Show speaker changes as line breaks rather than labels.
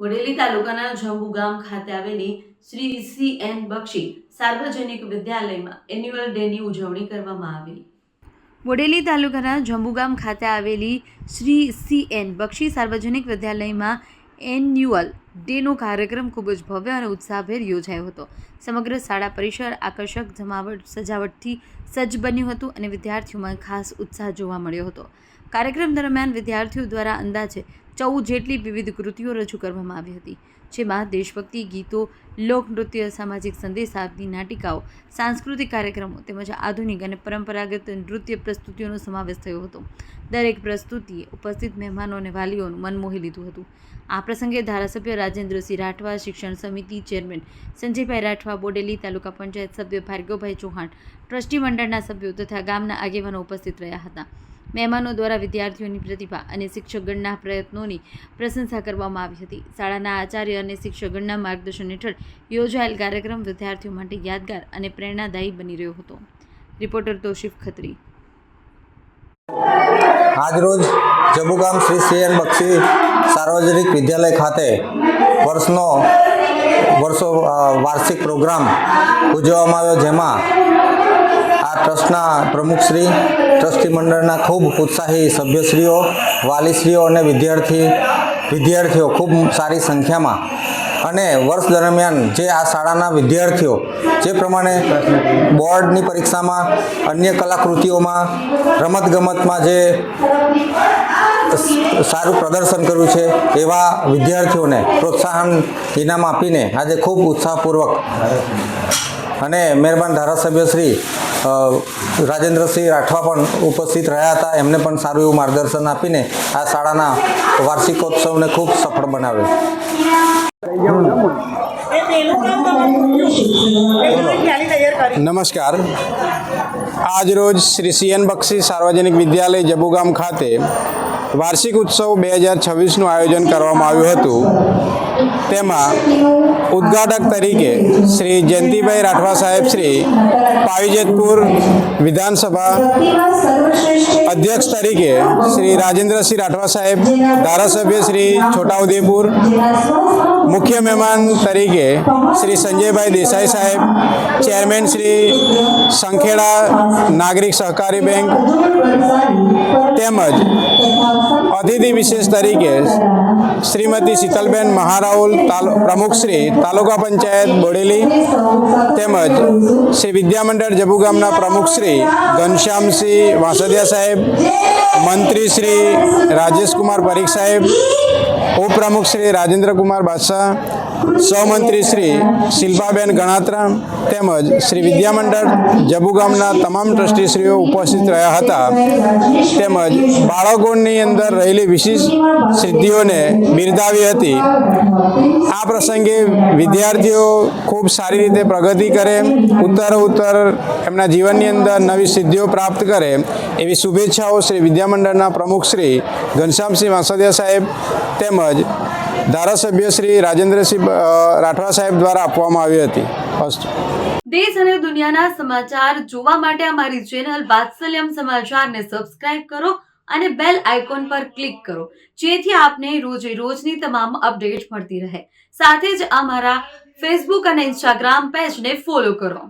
વડેલી તાલુકાના જંબુ ગામ ખાતે આવેલી શ્રી સી એન બક્ષી સાર્વજનિક વિદ્યાલયમાં એન્યુઅલ ડેની ઉજવણી કરવામાં આવી. બોડેલી તાલુકાના જંબુગામ ખાતે આવેલી શ્રી સી એન બક્ષી સાર્વજનિક વિદ્યાલયમાં એન્યુઅલ ડેનો કાર્યક્રમ ખૂબ જ ભવ્ય અને ઉત્સાહભેર યોજાયો હતો. સમગ્ર શાળા પરિસર આકર્ષક જમાવટ સજાવટથી સજ્જ બન્યું હતું અને વિદ્યાર્થીઓમાં ખાસ ઉત્સાહ જોવા મળ્યો હતો. કાર્યક્રમ દરમિયાન વિદ્યાર્થીઓ દ્વારા અંદાજે ચૌદ જેટલી વિવિધ કૃતિઓ રજૂ કરવામાં આવી હતી, જેમાં દેશભક્તિ, ગીતો લોકનૃત્ય સામાજિક સંદેશ આપતી નાટિકાઓ, સાંસ્કૃતિક કાર્યક્રમો તેમજ આધુનિક અને પરંપરાગત નૃત્ય પ્રસ્તુતિઓનો સમાવેશ થયો હતો. દરેક પ્રસ્તુતિએ ઉપસ્થિત મહેમાનો અને વાલીઓનું મન મોહી લીધું હતું. આ પ્રસંગે ધારાસભ્ય રાજેન્દ્રસિંહ રાઠવા, શિક્ષણ સમિતિ ચેરમેન સંજયભાઈ રાઠવા, બોડેલી તાલુકા પંચાયત સભ્ય ભાર્ગવભાઈ ચૌહાણ, ટ્રસ્ટી મંડળના સભ્યો તથા ગામના આગેવાનો ઉપસ્થિત રહ્યા હતા. મહેમાનો દ્વારા વિદ્યાર્થીઓની પ્રતિભા અને શિક્ષકગણના પ્રયત્નોની પ્રશંસા કરવામાં આવી હતી. શાળાના આચાર્ય અને શિક્ષકગણના માર્ગદર્શન હેઠળ યોજાયેલ કાર્યક્રમ વિદ્યાર્થીઓ માટે યાદગાર અને પ્રેરણાદાયી બની રહ્યો હતો. રિપોર્ટર તોશિફ ખત્રી.
આજરોજ જબુગામ શ્રી સીએન બક્ષી સાર્વજનિક વિદ્યાલય ખાતે વર્ષનો, વર્ષો વાર્ષિક પ્રોગ્રામ ઉજવવામાં આવ્યો, જેમાં ટ્રસ્ટના પ્રમુખશ્રી ટ્રસ્ટી મંડળના ખૂબ ઉત્સાહી સભ્યશ્રીઓ વાલીશ્રીઓ અને વિદ્યાર્થી વિદ્યાર્થીઓ ખૂબ સારી સંખ્યામાં. અને વર્ષ દરમિયાન જે આ શાળાના વિદ્યાર્થીઓ જે પ્રમાણે બોર્ડની પરીક્ષામાં અન્ય કલાકૃતિઓમાં રમતગમતમાં જે સારું પ્રદર્શન કર્યું છે એવા વિદ્યાર્થીઓને પ્રોત્સાહન ઇનામ આપીને આજે ખૂબ ઉત્સાહપૂર્વક અને મહેરબાન ધારાસભ્ય શ્રી અ, રાજેન્દ્રસિંહ રાઠવા પણ ઉપસ્થિત રહ્યા હતા. એમને પણ સારું એવું માર્ગદર્શન આપીને આ શાળાના વાર્ષિકોત્સવને ખૂબ સફળ બનાવ્યો.
નમસ્કાર. આજરોજ શ્રી સીએન બક્ષી સાર્વજનિક વિદ્યાલય જબુગામ ખાતે વાર્ષિક ઉત્સવ બે હજાર છવ્વીસનું આયોજન કરવામાં આવ્યું હતું. તેમાં ઉદ્ઘાટક તરીકે શ્રી જયંતિભાઈ રાઠવા સાહેબ, શ્રી પાવીજેતપુર વિધાનસભા અધ્યક્ષ તરીકે શ્રી રાજેન્દ્રસિંહ રાઠવા સાહેબ, ધારાસભ્ય શ્રી છોટાઉદેપુર મુખ્ય મહેમાન તરીકે શ્રી સંજયભાઈ દેસાઈ સાહેબ, ચેરમેન શ્રી સંખેડા નાગરિક સહકારી બેંક તેમજ અતિથિ વિશેષ તરીકે શ્રીમતી શીતલબેન મહારાઉલ પ્રમુખ શ્રી તાલુકા પંચાયત બોડેલી તેમજ શ્રી વિદ્યામંડળ જબુગામના પ્રમુખ શ્રી ઘનશ્યામસિંહ વાસદિયા સાહેબ, મંત્રી શ્રી રાજેશકુમાર પરીખ સાહેબ ઉપપ્રમુખ શ્રી રાજેન્દ્રકુમાર બાદશાહ સહમંત્રી શ્રી શિલ્પાબેન ગણાત્રા તેમજ શ્રી વિદ્યામંડળ જબુગામના તમામ ટ્રસ્ટીશ્રીઓ ઉપસ્થિત રહ્યા હતા. તેમજ બાળકોની અંદર રહેલી વિશિષ્ટ સિદ્ધિઓને બિરદાવી હતી. આ પ્રસંગે વિદ્યાર્થીઓ ખૂબ સારી રીતે પ્રગતિ કરે, ઉત્તર ઉત્તર એમના જીવનની અંદર નવી સિદ્ધિઓ પ્રાપ્ત કરે એવી શુભેચ્છાઓ શ્રી વિદ્યામંડળના પ્રમુખ શ્રી ઘનશ્યામસિંહ વાસદિયા સાહેબ તેમજ ધારાસભ્ય શ્રી રાજેન્દ્રસિંહ રાઠવા સાહેબ દ્વારા આપવામાં આવી હતી. ફર્સ્ટ.
દેશ અને દુનિયાના સમાચાર જોવા માટે અમારી ચેનલ વાત્સલ્યમ સમાચારને સબસ્ક્રાઇબ કરો અને બેલ આઇકોન પર ક્લિક કરો, જેથી આપને રોજે રોજની તમામ અપડેટ મળતી રહે. સાથે જ અમારા ફેસબુક અને ઇન્સ્ટાગ્રામ પેજને ફોલો કરો.